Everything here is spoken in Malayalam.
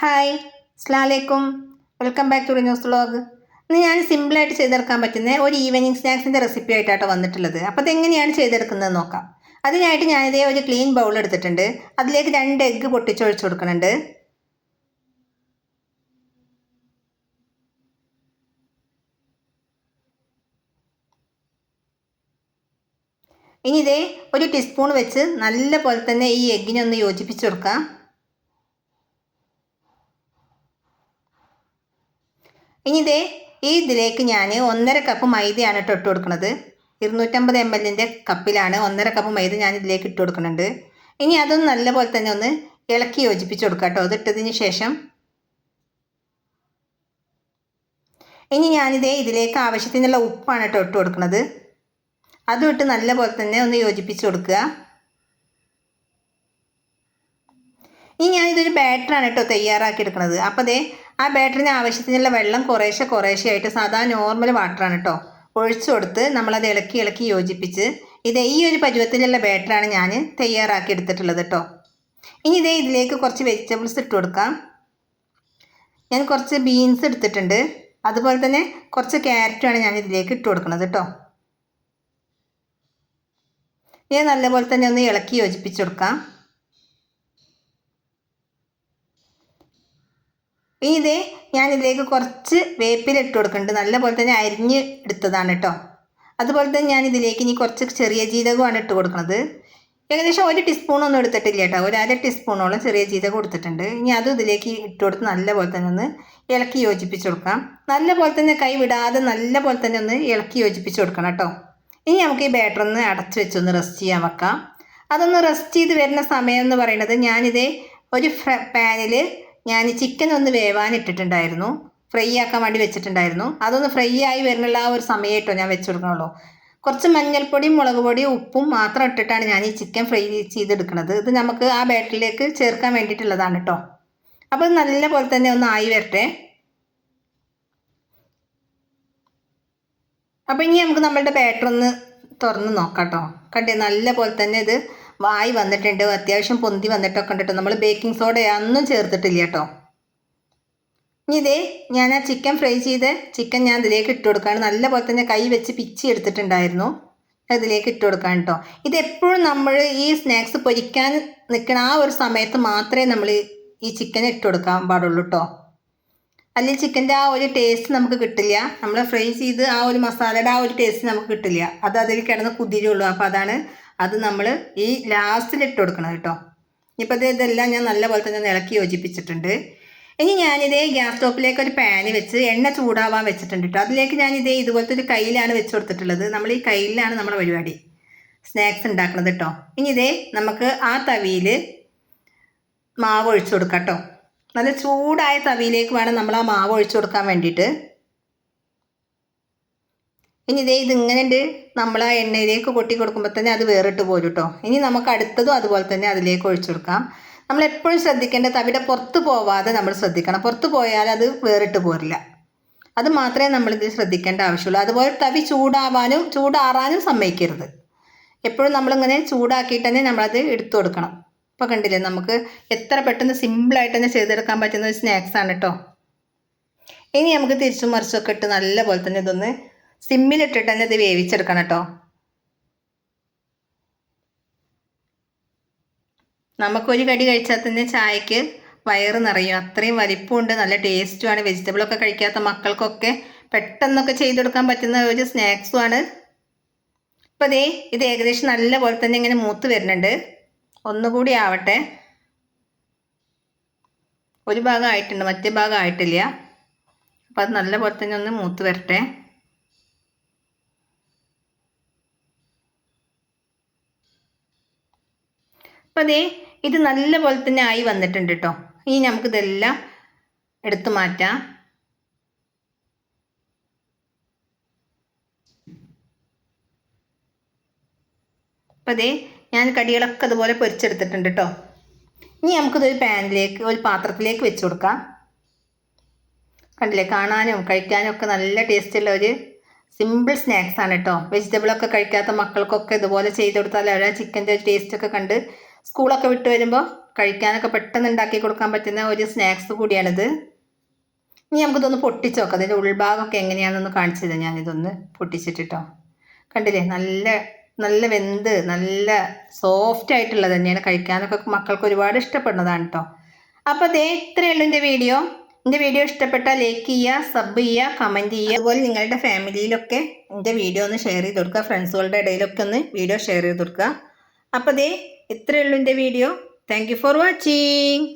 Hi അസ്ലാമലൈക്കും welcome back to news vlog. ഇന്ന് ഞാൻ സിമ്പിളായിട്ട് ചെയ്തെടുക്കാൻ പറ്റുന്ന ഒരു ഈവനിങ് സ്നാക്സിന്റെ റെസിപ്പി ആയിട്ടാണ് വന്നിട്ടുള്ളത്. അപ്പോൾ അതെങ്ങനെയാണ് ചെയ്തെടുക്കുന്നത് നോക്കാം. അതിനായിട്ട് ഞാനിതേ ഒരു ക്ലീൻ ബൗൾ എടുത്തിട്ടുണ്ട്. അതിലേക്ക് രണ്ട് എഗ്ഗ് പൊട്ടിച്ചൊഴിച്ചു കൊടുക്കുന്നുണ്ട്. ഇനി ഇതേ ഒരു ടീസ്പൂൺ വെച്ച് നല്ല പോലെ തന്നെ ഈ എഗ്ഗിനൊന്ന് യോജിപ്പിച്ച് കൊടുക്കാം. ഇനി ഇതേ ഈ ഇതിലേക്ക് ഞാൻ ഒന്നര കപ്പ് മൈദയാണ് കേട്ടോ ഇട്ട് കൊടുക്കുന്നത് ഇരുന്നൂറ്റമ്പത് എം എല്ലിന്റെ കപ്പിലാണ് ഒന്നര കപ്പ് മൈദ ഞാൻ ഇതിലേക്ക് ഇട്ട് കൊടുക്കുന്നുണ്ട്. ഇനി അതൊന്ന് നല്ലപോലെ തന്നെ ഒന്ന് ഇളക്കി യോജിപ്പിച്ച് കൊടുക്കാം കേട്ടോ. അതിട്ടതിന് ശേഷം. ഇനി ഞാനിതേ ഇതിലേക്ക് ആവശ്യത്തിനുള്ള ഉപ്പാണ് കേട്ടോ ഇട്ട് കൊടുക്കുന്നത് അതും ഇട്ട് നല്ലപോലെ തന്നെ ഒന്ന് യോജിപ്പിച്ച് കൊടുക്കുക. ഇനി ഞാനിതൊരു ബാറ്ററാണ് കേട്ടോ തയ്യാറാക്കി എടുക്കുന്നത് അപ്പോൾ അതേ ആ ബാറ്ററിന് ആവശ്യത്തിനുള്ള വെള്ളം കുറേശ്ശെ കുറേശ്ശെ ആയിട്ട് സാധാ നോർമൽ വാട്ടറാണ് കേട്ടോ. ഒഴിച്ചു കൊടുത്ത് നമ്മളത് ഇളക്കി ഇളക്കി യോജിപ്പിച്ച് ഇത് ഈ ഒരു പരുവത്തിലുള്ള ബാറ്ററാണ് ഞാൻ തയ്യാറാക്കി എടുത്തിട്ടുള്ളത് കേട്ടോ. ഇനി ഇതേ ഇതിലേക്ക് കുറച്ച് വെജിറ്റബിൾസ് ഇട്ട് കൊടുക്കാം. ഞാൻ കുറച്ച് ബീൻസ് എടുത്തിട്ടുണ്ട്. അതുപോലെ തന്നെ കുറച്ച് ക്യാരറ്റുമാണ് ഞാൻ ഇതിലേക്ക് ഇട്ട് കൊടുക്കുന്നത് കേട്ടോ. ഞാൻ നല്ലപോലെ തന്നെ ഒന്ന് ഇളക്കി യോജിപ്പിച്ച് കൊടുക്കാം. ഇനി ഇതേ ഞാൻ ഇതിലേക്ക് കുറച്ച് വേപ്പില ഇട്ട് കൊടുക്കുന്നുണ്ട്. നല്ലപോലെ തന്നെ അരിഞ്ഞ് എടുത്തതാണ് കേട്ടോ അതുപോലെ തന്നെ ഞാൻ ഇതിലേക്ക് ഇനി കുറച്ച് ചെറിയ ജീരകമാണ് ഇട്ട് കൊടുക്കുന്നത് ഏകദേശം ഒരു ടീസ്പൂണൊന്നും എടുത്തിട്ടില്ല കേട്ടോ ഒരു അര ടീസ്പൂണോളം ചെറിയ ജീരകം കൊടുത്തിട്ടുണ്ട്. ഇനി അതും ഇതിലേക്ക് ഇട്ട് കൊടുത്ത് നല്ലപോലെ തന്നെ ഒന്ന് ഇളക്കി യോജിപ്പിച്ച് കൊടുക്കാം. നല്ലപോലെ തന്നെ കൈ വിടാതെ നല്ലപോലെ തന്നെ ഒന്ന് ഇളക്കി യോജിപ്പിച്ച് കൊടുക്കണം കേട്ടോ ഇനി നമുക്ക് ഈ ബാറ്റർ ഒന്ന് അടച്ച് വെച്ചൊന്ന് റെസ്റ്റ് ചെയ്യാൻ വെക്കാം. അതൊന്ന് റെസ്റ്റ് ചെയ്ത് വരുന്ന സമയം എന്ന് പറയുന്നത് ഞാനിതേ ഒരു പാനിൽ ഞാൻ ചിക്കൻ ഒന്ന് വേവാൻ ഇട്ടിട്ടുണ്ടായിരുന്നു. ഫ്രൈ ആക്കാൻ വേണ്ടി വെച്ചിട്ടുണ്ടായിരുന്നു. അതൊന്ന് ഫ്രൈ ആയി വരുന്നുള്ള ആ ഒരു സമയമായിട്ടോ ഞാൻ വെച്ച് കൊടുക്കണുള്ളൂ കുറച്ച് മഞ്ഞൾപ്പൊടിയും മുളക് പൊടിയും ഉപ്പും മാത്രം ഇട്ടിട്ടാണ് ഞാൻ ഈ ചിക്കൻ ഫ്രൈ ചെയ്തെടുക്കുന്നത് ഇത് നമുക്ക് ആ ബാറ്ററിലേക്ക് ചേർക്കാൻ വേണ്ടിയിട്ടുള്ളതാണ് കേട്ടോ അപ്പോൾ നല്ല പോലെ തന്നെ ഒന്ന് ആയി വരട്ടെ. അപ്പോൾ ഇനി നമുക്ക് നമ്മളുടെ ബാറ്റർ ഒന്ന് തുറന്ന് നോക്കാം കേട്ടോ കണ്ടേ നല്ല പോലെ തന്നെ ഇത് വായി വന്നിട്ടുണ്ട് അത്യാവശ്യം പൊന്തി വന്നിട്ടൊക്കെ ഉണ്ട് നമ്മൾ ബേക്കിംഗ് സോഡ ഒന്നും ചേർത്തിട്ടില്ല കേട്ടോ. ഇനി ഇതേ ഞാൻ ആ ചിക്കൻ ഫ്രൈ ചെയ്ത് ചിക്കൻ ഞാൻ ഇതിലേക്ക് ഇട്ട് കൊടുക്കുകയാണ് നല്ല പോലെ തന്നെ കൈ വെച്ച് പിച്ചി എടുത്തിട്ടുണ്ടായിരുന്നു. ഇതിലേക്ക് ഇട്ട് കൊടുക്കാൻ കേട്ടോ. ഇതെപ്പോഴും നമ്മൾ ഈ സ്നാക്സ് പൊരിക്കാൻ നിൽക്കുന്ന ആ ഒരു സമയത്ത് മാത്രമേ നമ്മൾ ഈ ചിക്കൻ ഇട്ട് കൊടുക്കാൻ പാടുള്ളൂ കേട്ടോ. അല്ലെങ്കിൽ ചിക്കന്റെ ആ ഒരു ടേസ്റ്റ് നമുക്ക് കിട്ടില്ല. നമ്മൾ ഫ്രൈ ചെയ്ത് ആ ഒരു മസാലയുടെ ആ ഒരു ടേസ്റ്റ് നമുക്ക് കിട്ടില്ല. അത് അതിൽ കിടന്ന് കുതിരുള്ളൂ. അപ്പോൾ അതാണ് അത് നമ്മൾ ഈ ലാസ്റ്റിൽ ഇട്ട് കൊടുക്കണം കേട്ടോ. ഇപ്പോൾ ഇത് ഇതെല്ലാം ഞാൻ നല്ലപോലെ തന്നെ ഇളക്കി യോജിപ്പിച്ചിട്ടുണ്ട്. ഇനി ഞാനിതേ ഗ്യാസ് സ്റ്റോപ്പിലേക്ക് ഒരു പാന് വെച്ച് എണ്ണ ചൂടാവാൻ വെച്ചിട്ടുണ്ട് കേട്ടോ. അതിലേക്ക് ഞാനിതേ ഇതുപോലത്തെ ഒരു കയ്യിലാണ് വെച്ച് കൊടുത്തിട്ടുള്ളത്. നമ്മൾ ഈ കയ്യിലാണ് നമ്മുടെ പരിപാടി. സ്നാക്സ് ഉണ്ടാക്കുന്നത് കേട്ടോ. ഇനി ഇതേ നമുക്ക് ആ തവിയിൽ മാവ് ഒഴിച്ചു കൊടുക്കാം കേട്ടോ. നല്ല ചൂടായ തവിയിലേക്ക് വേണം നമ്മൾ ആ മാവ് ഒഴിച്ചു കൊടുക്കാൻ വേണ്ടിയിട്ട്. ഇനി ഇതേ ഇതിങ്ങനെ നമ്മൾ ആ എണ്ണയിലേക്ക് കൊട്ടി കൊടുക്കുമ്പോൾ തന്നെ അത് വേറിട്ട് പോരും കേട്ടോ ഇനി നമുക്ക് അടുത്തതും അതുപോലെ തന്നെ അതിലേക്ക് ഒഴിച്ചു കൊടുക്കാം. നമ്മൾ എപ്പോഴും ശ്രദ്ധിക്കേണ്ട തവിടെ പുറത്ത് പോവാതെ നമ്മൾ ശ്രദ്ധിക്കണം. പുറത്ത് പോയാൽ അത് വേറിട്ട് പോരില്ല. അത് മാത്രമേ നമ്മളിത് ശ്രദ്ധിക്കേണ്ട ആവശ്യമുള്ളൂ. അതുപോലെ തവി ചൂടാവാനും ചൂടാറാനും സമ്മതിക്കരുത്. എപ്പോഴും നമ്മളിങ്ങനെ ചൂടാക്കിയിട്ട് തന്നെ നമ്മളത് എടുത്തു കൊടുക്കണം. ഇപ്പോൾ കണ്ടില്ലേ നമുക്ക് എത്ര പെട്ടെന്ന് സിമ്പിളായിട്ട് തന്നെ ചെയ്തെടുക്കാൻ പറ്റുന്ന ഒരു സ്നാക്സാണ് കേട്ടോ ഇനി നമുക്ക് തിരിച്ചും മറിച്ചൊക്കെ ഇട്ട് നല്ല പോലെ തന്നെ ഇതൊന്ന് സിമ്മിലിട്ടിട്ട് തന്നെ ഇത് വേവിച്ചെടുക്കണം കേട്ടോ. നമുക്കൊരു കടി കഴിച്ചാൽ തന്നെ ചായക്ക് വയറ് നിറയും. അത്രയും വലിപ്പമുണ്ട് നല്ല ടേസ്റ്റുമാണ്. വെജിറ്റബിളൊക്കെ കഴിക്കാത്ത മക്കൾക്കൊക്കെ പെട്ടെന്നൊക്കെ ചെയ്തെടുക്കാൻ പറ്റുന്ന ഒരു സ്നാക്സുമാണ് ഇപ്പം അതേ ഇത് ഏകദേശം നല്ല പോലെ തന്നെ ഇങ്ങനെ മൂത്ത് വരുന്നുണ്ട്. ഒന്നുകൂടി ആവട്ടെ. ഒരു ഭാഗം ആയിട്ടുണ്ട് മറ്റേ ഭാഗം ആയിട്ടില്ല. അപ്പോൾ അത് നല്ല പോലെ തന്നെ ഒന്ന് മൂത്ത് വരട്ടെ. അപ്പോൾ അതേ ഇത് നല്ല പോലെ തന്നെ ആയി വന്നിട്ടുണ്ട് കേട്ടോ ഇനി നമുക്കിതെല്ലാം എടുത്തു മാറ്റാം. അപ്പോൾ അതേ ഞാൻ കടികളൊക്കെ അതുപോലെ പൊരിച്ചെടുത്തിട്ടുണ്ട് കേട്ടോ ഇനി നമുക്കിതൊരു പാനിലേക്ക് ഒരു പാത്രത്തിലേക്ക് വെച്ച് കൊടുക്കാം. കണ്ടില്ലേ കാണാനും കഴിക്കാനും ഒക്കെ നല്ല ടേസ്റ്റുള്ള ഒരു സിമ്പിൾ സ്നാക്സ് ആണ് കേട്ടോ വെജിറ്റബിളൊക്കെ കഴിക്കാത്ത മക്കൾക്കൊക്കെ ഇതുപോലെ ചെയ്ത് കൊടുത്താൽ അവരാ ചിക്കന്റെ ടേസ്റ്റൊക്കെ കണ്ട് സ്കൂളൊക്കെ വിട്ട് വരുമ്പോൾ കഴിക്കാനൊക്കെ പെട്ടെന്ന് ഉണ്ടാക്കി കൊടുക്കാൻ പറ്റുന്ന ഒരു സ്നാക്സ് കൂടിയാണിത്. ഇനി നമുക്കിതൊന്ന് പൊട്ടിച്ച് നോക്കാം. അതിന്റെ ഉൾഭാഗമൊക്കെ എങ്ങനെയാണെന്നൊന്ന് കാണിച്ചു തരാം. ഞാനിതൊന്ന് പൊട്ടിച്ചിട്ടിട്ടോ. കണ്ടില്ലേ? നല്ല നല്ല വെന്ത് നല്ല സോഫ്റ്റ് ആയിട്ടുള്ളത് തന്നെയാണ്. കഴിക്കാനൊക്കെ മക്കൾക്ക് ഒരുപാട് ഇഷ്ടപ്പെടുന്നതാണ് കേട്ടോ അപ്പോൾ അതേ ഇത്രയേ ഉള്ളൂ എന്റെ വീഡിയോ. എന്റെ വീഡിയോ ഇഷ്ടപ്പെട്ടാൽ ലൈക്ക് ചെയ്യുക സബ് ചെയ്യുക കമന്റ് ചെയ്യുക. അതുപോലെ നിങ്ങളുടെ ഫാമിലിയിലൊക്കെ എന്റെ വീഡിയോ ഒന്ന് ഷെയർ ചെയ്ത് കൊടുക്കുക. ഫ്രണ്ട്സുകളുടെ ഇടയിലൊക്കെ ഒന്ന് വീഡിയോ ഷെയർ ചെയ്ത് കൊടുക്കുക. അപ്പോൾ ദേ ഇത്രയേ ഉള്ളൂ എന്റെ വീഡിയോ. Thank for watching